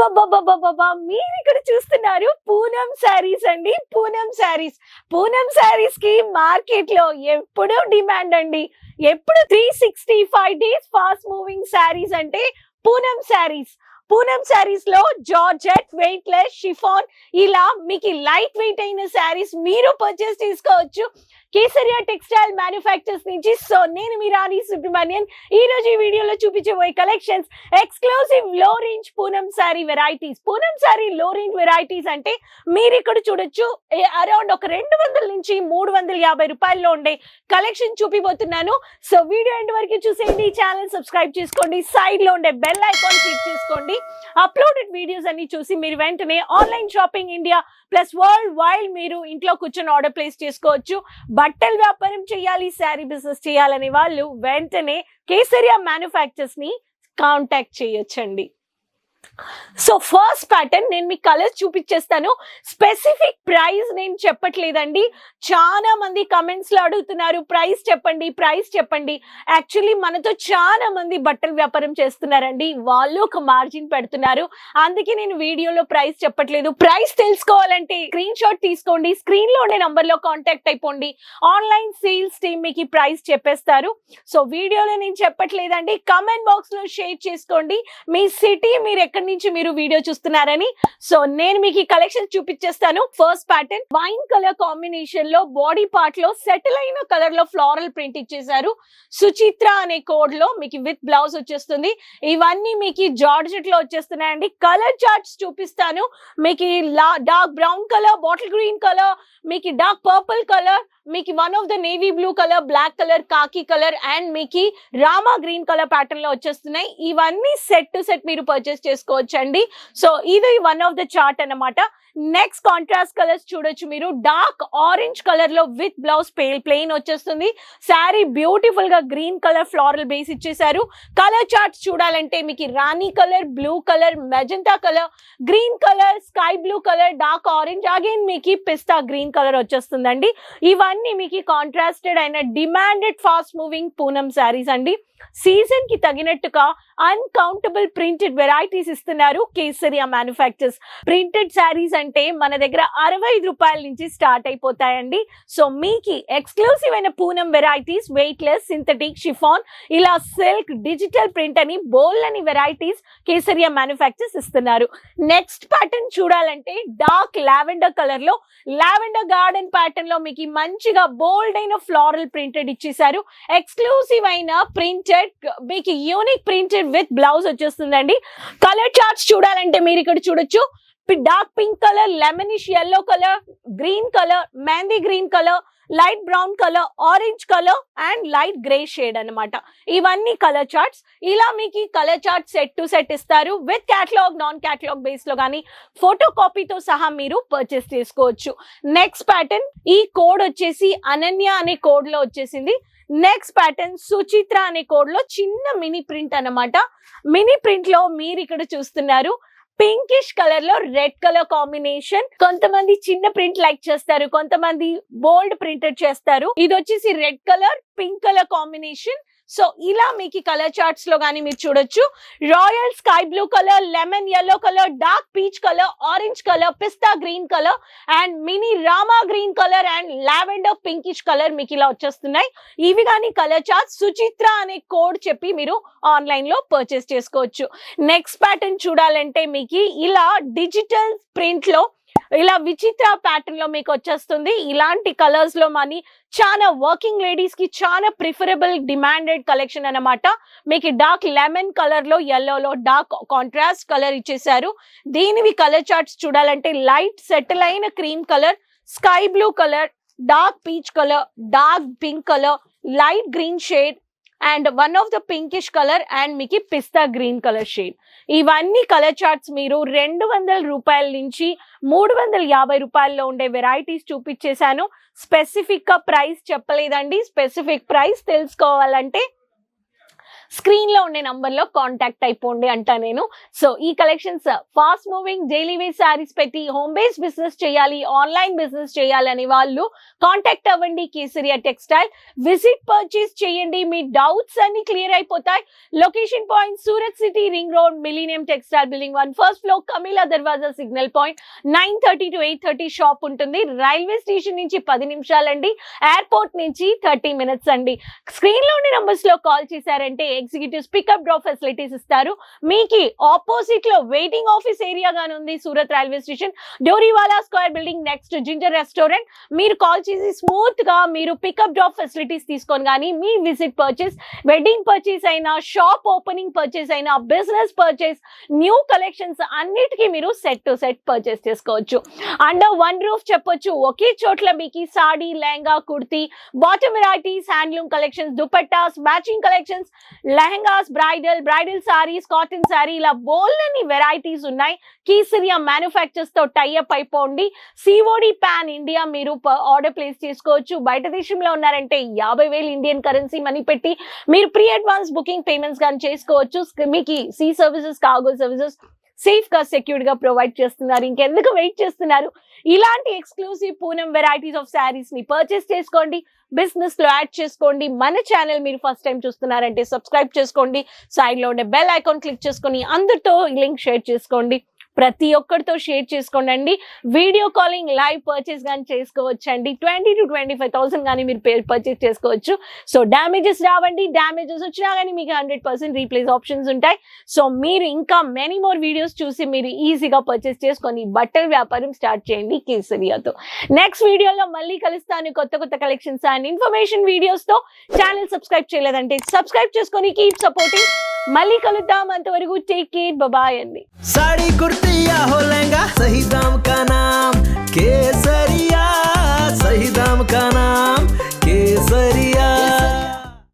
మీరు ఇక్కడ చూస్తున్నారు పూనం శారీస్ అండి. పూనం శారీస్. పూనం శారీస్కి మార్కెట్లో ఎప్పుడు డిమాండ్ అండి? ఎప్పుడు three sixty five days fast moving saris అంటే పూనం శారీస్. పూనం శారీస్లో జార్జెట్ వెయిట్ లెస్ షిఫాన్ ఇలా మీకు లైట్ వెయిట్ అయిన శారీస్ మీరు పర్చేస్ చేసుకోవచ్చు. కేసరియా టెక్స్టైల్ మ్యానుఫ్యాక్చర్స్ నుంచి సో నేను మీ రాణి సుబ్రహ్మణ్యన్ ఈ రోజు ఈ వీడియోలో చూపించబోయే కలెక్షన్స్ ఎక్స్క్లూసివ్లో రేంజ్ పూనం శారీ వెరైటీస్ పూనం శారీ లో రేంజ్ వెరైటీస్ అంటే మీరు ఇక్కడ చూడొచ్చు అరౌండ్ ఒక రెండు వందల నుంచి మూడు వందల యాభై రూపాయల్లో ఉండే కలెక్షన్ చూపిపోతున్నాను సో వీడియో ఎండ్ వరకు చూసేయండి ఛానల్ సబ్స్క్రైబ్ చేసుకోండి సైడ్లో ఉండే బెల్ ఐకాన్ క్లిక్ చేసుకోండి. అప్లోడెడ్ వీడియోస్ అన్ని చూసి మీరు వెంటనే online shopping India plus world wide మీరు ఇంట్లో కూర్చొని ఆర్డర్ ప్లేస్ చేసుకోవచ్చు. బట్టల వ్యాపారం చేయాలి శారీ బిజినెస్ చేయాలనే వాళ్ళు వెంటనే కేసరియా మ్యానుఫ్యాక్చర్స్ని కాంటాక్ట్ చేయొచ్చండి. సో ఫస్ట్ ప్యాటర్న్ నేను మీకు కలర్స్ చూపించేస్తాను స్పెసిఫిక్ ప్రైస్ నేను చెప్పట్లేదండి. చాలా మంది కమెంట్స్లో అడుగుతున్నారు ప్రైస్ చెప్పండి ప్రైస్ చెప్పండి. యాక్చువల్లీ మనతో చాలా మంది బట్టల వ్యాపారం చేస్తున్నారండి. వాళ్ళు ఒక మార్జిన్ పెడుతున్నారు. అందుకే నేను వీడియోలో ప్రైస్ చెప్పట్లేదు. ప్రైస్ తెలుసుకోవాలంటే స్క్రీన్ షాట్ తీసుకోండి. స్క్రీన్లో ఉండే నంబర్లో కాంటాక్ట్ అయిపోండి. ఆన్లైన్ సేల్స్ టీమ్ మీకు ప్రైస్ చెప్పేస్తారు. సో వీడియోలో నేను చెప్పట్లేదండి. కమెంట్ బాక్స్లో షేర్ చేసుకోండి. మీ సిటీ మీరు ఎక్కడ నుంచి మీరు వీడియో చూస్తున్నారని. సో నేను మీకు ఈ కలెక్షన్ చూపించేస్తాను. ఫస్ట్ ప్యాటర్న్ వైన్ కలర్ కాంబినేషన్లో బాడీ పార్ట్లో సెటిల్ అయిన కలర్లో ఫ్లోరల్ ప్రింట్ ఇచ్చేసారు సుచిత్ర అనే కోడ్లో మీకు విత్ బ్లౌజ్ వచ్చేస్తుంది. ఇవన్నీ మీకు జార్జెట్లో వచ్చేస్తున్నాయండి. కలర్ చార్ట్స్ చూపిస్తాను. మీకు dark brown colour bottle green colour మీకు డార్క్ పర్పుల్ కలర్ మీకు one of the navy blue colour black colour khaki colour and మీకు రామా గ్రీన్ కలర్ ప్యాటర్న్లో వచ్చేస్తున్నాయి. ఇవన్నీ సెట్ టు సెట్ మీరు పర్చేస్ చేసుకోవచ్చండి. సో ఇది వన్ ఆఫ్ ద చార్ట్ అన్నమాట. నెక్స్ట్ కాంట్రాస్ట్ కలర్స్ చూడొచ్చు మీరు. డార్క్ ఆరెంజ్ కలర్లో విత్ బ్లౌజ్ పేల్ ప్లెయిన్ వచ్చేస్తుంది. శారీ బ్యూటిఫుల్గా గ్రీన్ కలర్ ఫ్లోరల్ బేస్ ఇచ్చేసారు కలర్ చార్ట్స్ చూడాలంటే మీకు Rani colour blue colour magenta colour green colour sky blue colour dark orange again మీకు పిస్తా గ్రీన్ కలర్ వచ్చేస్తుందండి. ఇవన్నీ మీకు కాంట్రాస్టెడ్ అయిన demanded fast moving Poonam saris అండి. సీజన్కి తగినట్టుగా అన్కౌంటబుల్ ప్రింటెడ్ వెరైటీస్ ఇస్తున్నారు కేసరియా మ్యానుఫ్యాక్చర్స్ ప్రింటెడ్ శారీస్ అంటే మన దగ్గర అరవై రూపాయల నుంచి స్టార్ట్ అయిపోతాయండి. సో మీకు ఎక్స్క్లూసివ్ అయిన Poonam varieties weightless synthetic chiffon ఇలా సిల్క్ డిజిటల్ ప్రింట్ అని బోల్ అని వెరైటీస్ కేసరియా మ్యానుఫ్యాక్చర్స్ ఇస్తున్నారు. నెక్స్ట్ ప్యాటర్న్ చూడాలంటే డార్క్ లావెండర్ కలర్లో లావెండర్ గార్డెన్ ప్యాటర్న్లో మీకు మంచిగా బోల్డ్ అయిన ఫ్లోరల్ ప్రింటెడ్ ఇచ్చేసారు ఎక్స్క్లూసివ్ అయిన ప్రింట్ ప్రింటెడ్ మీకు యూనిక్ ప్రింటెడ్ విత్ బ్లౌజ్ వచ్చేస్తుందండి. కలర్ చార్ట్స్ చూడాలంటే మీరు ఇక్కడ చూడొచ్చు. Dark pink colour lemonish yellow colour green colour mehndi green colour light brown colour orange colour and light grey shade అన్నమాట. ఇవన్నీ కలర్ చార్ట్స్ ఇలా మీకు colour chart set to set ఇస్తారు. విత్ క్యాటలాగ్ నాన్ క్యాటలాగ్ బేస్లో కానీ photo కాపీతో సహా మీరు purchase చేసుకోవచ్చు. నెక్స్ట్ ప్యాటర్న్ ఈ కోడ్ వచ్చేసి అనన్య అనే కోడ్లో వచ్చేసింది. నెక్స్ట్ ప్యాటర్న్ సుచిత్ర అనే కోడ్లో చిన్న మినీ ప్రింట్ అన్నమాట. మినీ ప్రింట్లో మీరు ఇక్కడ చూస్తున్నారు పింకిష్ కలర్లో రెడ్ కలర్ కాంబినేషన్ కొంతమంది చిన్న ప్రింట్ లైక్ చేస్తారు కొంతమంది బోల్డ్ ప్రింటెడ్ చేస్తారు. ఇది వచ్చేసి red colour pink colour combination so ఇలా మీకు కలర్ చార్ట్స్లో కానీ మీరు చూడొచ్చు. Royal sky blue colour lemon yellow colour dark peach colour orange colour pista green colour and mini Rama green colour and lavender pinkish colour మీకు ఇలా వచ్చేస్తున్నాయి. ఇవి కానీ కలర్ చార్ట్స్ సుచిత్ర అనే కోడ్ చెప్పి మీరు ఆన్లైన్లో పర్చేస్ చేసుకోవచ్చు. నెక్స్ట్ ప్యాటర్న్ చూడాలంటే మీకు ఇలా డిజిటల్ ప్రింట్లో ఇలా విచిత్ర ప్యాటర్న్లో మీకు వచ్చేస్తుంది. ఇలాంటి కలర్స్లో మనీ చాలా వర్కింగ్ లేడీస్కి చాలా ప్రిఫరబుల్ డిమాండెడ్ కలెక్షన్ అన్నమాట. మీకు డార్క్ లెమన్ కలర్లో ఎల్లోలో డార్క్ కాంట్రాస్ట్ కలర్ ఇచ్చేసారు దీనివి కలర్ చార్ట్స్ చూడాలంటే లైట్ సెటిల్ అయిన cream colour sky blue colour dark peach colour dark pink colour light green shade and one of the pinkish colour and మీకు pista green colour shade. ఇవన్నీ colour charts మీరు రెండు వందల రూపాయల నుంచి మూడు వందల యాభై రూపాయల్లో ఉండే వెరైటీస్ చూపించేశాను. స్పెసిఫిక్గా ప్రైస్ చెప్పలేదండి. స్పెసిఫిక్ ప్రైస్ తెలుసుకోవాలంటే స్క్రీన్లో ఉండే నంబర్లో కాంటాక్ట్ అయిపోండి అంటా నేను. సో ఈ collections fast moving daily wear sarees పెట్టి హోమ్ బేస్ బిజినెస్ చేయాలి ఆన్లైన్ బిజినెస్ చేయాలని వాళ్ళు కాంటాక్ట్ అవ్వండి కేసరియా టెక్స్టైల్. విజిట్ పర్చేస్ చేయండి మీ డౌట్స్ అన్ని క్లియర్ అయిపోతాయి. Location point Surat city ring road millennium textile building one first floor Kamela Darwaja signal point nine thirty to eight thirty shop ఉంటుంది. Railway station నుంచి పది నిమిషాలండి. ఎయిర్పోర్ట్ నుంచి థర్టీ మినిట్స్ అండి. స్క్రీన్లో ఉండే నంబర్స్లో కాల్ చేశారంటే ఎగ్జిక్యూటివ్స్ పికప్ డ్రాప్ ఫెసిలిటీస్ ఇస్తారు. మీకు ఆపోజిట్లో వెయిటింగ్ ఆఫీస్ ఏరియా గాని ఉంది Surat railway station Doriwala square building next ginger restaurant మీరు కాల్ చేసి స్మూత్గా మీరు పికప్ డ్రాప్ ఫెసిలిటీస్ తీసుకొని కానీ మీ విజిట్ పర్చేస్ వెడ్డింగ్ పర్చేస్ అయినా షాప్ ఓపెనింగ్ పర్చేస్ అయినా బిజినెస్ పర్చేస్ న్యూ కలెక్షన్స్ అన్నిటికీ మీరు సెట్ టు సెట్ పర్చేస్ చేసుకోవచ్చు. అండర్ వన్ రూఫ్ చెప్పొచ్చు. ఒకే చోట్ల మీకు sari lehenga kurti bottom varieties handloom collections dupattas matching collections lehengas bridal bridal sarees cotton saree ఇలా బోల్డని వెరైటీస్ ఉన్నాయి. కీసరియా మ్యానుఫ్యాక్చర్స్తో టైఅప్ అయిపోండి. సిఓడి పాన్ ఇండియా మీరు ఆర్డర్ ప్లేస్ చేసుకోవచ్చు. బయట దేశంలో ఉన్నారంటే యాభై వేలు ఇండియన్ కరెన్సీ మనీ పెట్టి మీరు ప్రీ అడ్వాన్స్ బుకింగ్ పేమెంట్స్ కానీ చేసుకోవచ్చు మీకు సీ సర్వీసెస్ కార్గో సర్వీసెస్ సేఫ్గా సెక్యూర్డ్గా ప్రొవైడ్ చేస్తున్నారు. ఇంకెందుకు వెయిట్ చేస్తున్నారు? ఇలాంటి ఎక్స్క్లూసివ్ పూనం వెరైటీస్ ఆఫ్ శారీస్ని పర్చేస్ చేసుకోండి. బిజినెస్లో యాడ్ చేసుకోండి. మన ఛానల్ మీరు ఫస్ట్ టైం చూస్తున్నారంటే సబ్స్క్రైబ్ చేసుకోండి. సైడ్లో ఉండే బెల్ ఐకాన్ క్లిక్ చేసుకొని అందరితో లింక్ షేర్ చేసుకోండి. ప్రతి ఒక్కరితో షేర్ చేసుకోండి వీడియో కాలింగ్ లైవ్ పర్చేస్ కానీ చేసుకోవచ్చు అండి twenty two twenty five thousand కానీ మీరు పర్చేస్ చేసుకోవచ్చు. సో డ్యామేజెస్ రావండి. డ్యామేజెస్ వచ్చినా కానీ మీకు హండ్రెడ్ పర్సెంట్ రీప్లేస్ ఆప్షన్స్ ఉంటాయి. సో మీరు ఇంకా మెనీ మోర్ వీడియోస్ చూసి మీరు ఈజీగా పర్చేస్ చేసుకొని బట్టల వ్యాపారం స్టార్ట్ చేయండి కేసరియాతో. నెక్స్ట్ వీడియోలో మళ్ళీ కలుస్తాను. కొత్త కొత్త కలెక్షన్స్ అండ్ ఇన్ఫర్మేషన్ వీడియోస్తో ఛానల్ సబ్స్క్రైబ్ చేయలేదంటే సబ్స్క్రైబ్ చేసుకొని కీప్ సపోర్టింగ్ మళ్ళీ కలుద్దాం అంతవరకు టేక్ కేర్ బాబాయ్ అండి సాడీ కుర్తియా హో లెంగా సహీ దామ్ కా నామ్ కేసరియా సహీ దామ్ కా నామ్ కేసరియా